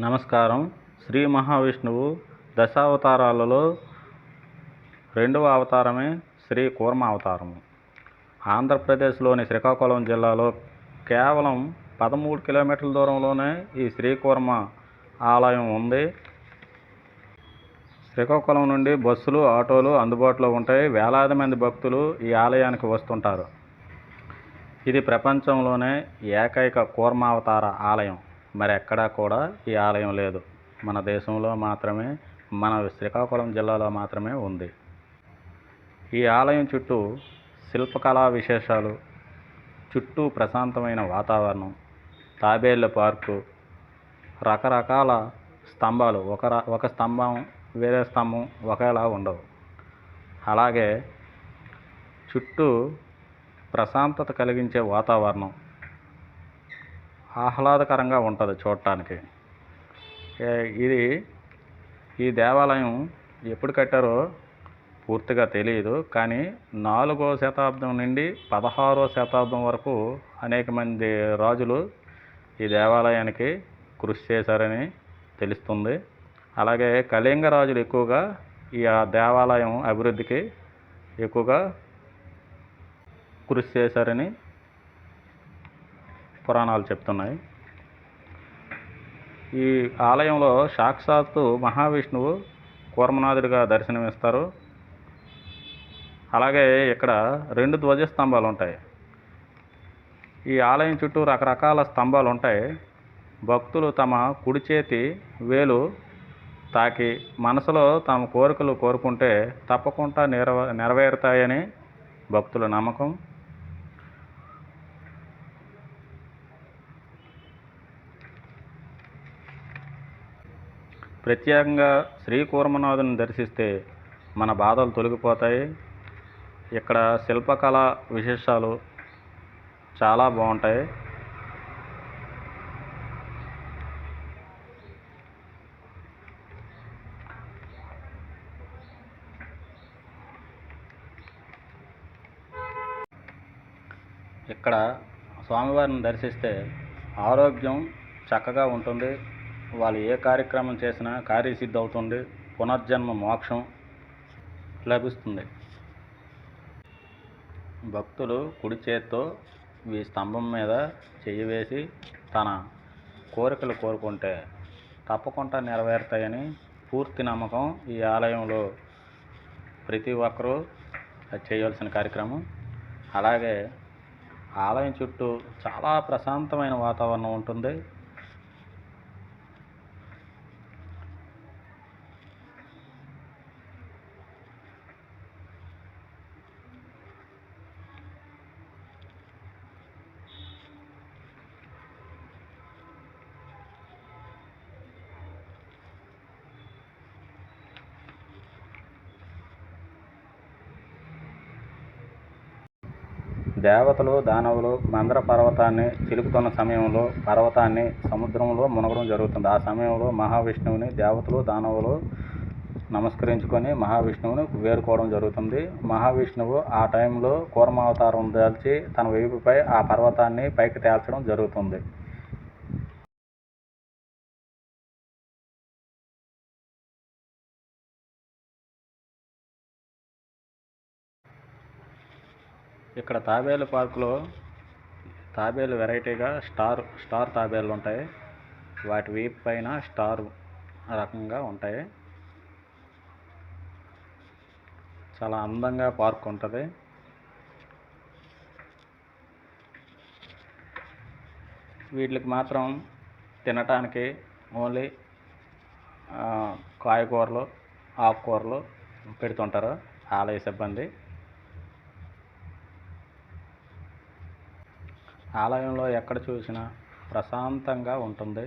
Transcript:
నమస్కారం. శ్రీ మహావిష్ణువు దశావతారాలలో రెండవ అవతారమే శ్రీ కూర్మ అవతారము. ఆంధ్రప్రదేశ్లోని శ్రీకాకుళం జిల్లాలో కేవలం పదమూడు కిలోమీటర్ల దూరంలోనే ఈ శ్రీ కూర్మ ఆలయం ఉంది. శ్రీకాకుళం నుండి బస్సులు ఆటోలు అందుబాటులో ఉంటాయి. వేలాది మంది భక్తులు ఈ ఆలయానికి వస్తుంటారు. ఇది ప్రపంచంలోనే ఏకైక కూర్మావతార ఆలయం. మరి ఎక్కడా కూడా ఈ ఆలయం లేదు. మన దేశంలో మాత్రమే మన శ్రీకాకుళం జిల్లాలో మాత్రమే ఉంది. ఈ ఆలయం చుట్టూ శిల్పకళా విశేషాలు చుట్టూ ప్రశాంతమైన వాతావరణం తాబేళ్ళ పార్కు రకరకాల స్తంభాలు. ఒక ఒక స్తంభం వేరే స్తంభం ఒకేలా ఉండవు. అలాగే చుట్టూ ప్రశాంతత కలిగించే వాతావరణం. ఆహ్లాదకరంగా ఉంటుంది చూడటానికి. ఇది ఈ దేవాలయం ఎప్పుడు కట్టారో పూర్తిగా తెలియదు కానీ నాలుగో శతాబ్దం నుండి పదహారో శతాబ్దం వరకు అనేక మంది రాజులు ఈ దేవాలయానికి కృషి చేశారని తెలుస్తుంది. అలాగే కళింగ రాజులు ఎక్కువగా ఈ దేవాలయం అభివృద్ధికి ఎక్కువగా కృషి చేశారని పురాణాలు చెప్తున్నాయి. ఈ ఆలయంలో సాక్షాత్తు మహావిష్ణువు కూర్మనాథుడిగా దర్శనమిస్తారు. అలాగే ఇక్కడ రెండు ధ్వజస్తంభాలు ఉంటాయి. ఈ ఆలయం చుట్టూ రకరకాల స్తంభాలు ఉంటాయి. భక్తులు తమ కుడి చేతి వేలు తాకి మనసులో తమ కోరికలు కోరుకుంటే తప్పకుండా నెరవ నెరవేరుతాయని భక్తుల నమ్మకం. ప్రత్యేకంగా శ్రీకూర్మనాథుని దర్శిస్తే మన బాధలు తొలగిపోతాయి. ఇక్కడ శిల్పకళ విశేషాలు చాలా బాగుంటాయి. ఇక్కడ స్వామివారిని దర్శిస్తే ఆరోగ్యం చక్కగా ఉంటుంది. వాళ్ళు ఏ కార్యక్రమం చేసినా కార్యసిద్ధి అవుతుంది పునర్జన్మ మోక్షం లభిస్తుంది భక్తులు కుడి చేత్తో ఈ స్తంభం మీద చెయ్యి వేసి తన కోరికలు కోరుకుంటే తప్పకుండా నెరవేరుతాయని పూర్తి నమ్మకం ఈ ఆలయంలో ప్రతి ఒక్కరూ అది చేయవలసిన కార్యక్రమం. అలాగే ఆలయం చుట్టూ చాలా ప్రశాంతమైన వాతావరణం ఉంటుంది. దేవతలు దానవులు మందర పర్వతాన్ని చిలుకుతున్న సమయంలో పర్వతాన్ని సముద్రంలో మునగడం జరుగుతుంది. ఆ సమయంలో మహావిష్ణువుని దేవతలు దానవులు నమస్కరించుకొని మహావిష్ణువుని వేరుకోవడం జరుగుతుంది. మహావిష్ణువు ఆ టైంలో కూర్మావతారం దాల్చి తన వైపుపై ఆ పర్వతాన్ని పైకి తేల్చడం జరుగుతుంది. ఇక్కడ తాబేలు పార్కులో తాబేలు వెరైటీగా స్టార్ స్టార్ తాబేలు ఉంటాయి. వాటి వీపు పైన స్టార్ రకంగా ఉంటాయి. చాలా అందంగా పార్క్ ఉంటుంది. వీటికి మాత్రం తినటానికి ఓన్లీ కాయగూరలు ఆకుకూరలు పెడుతుంటారు ఆలయ సిబ్బంది. ఆలయంలో ఎక్కడ చూసినా ప్రశాంతంగా ఉంటుంది.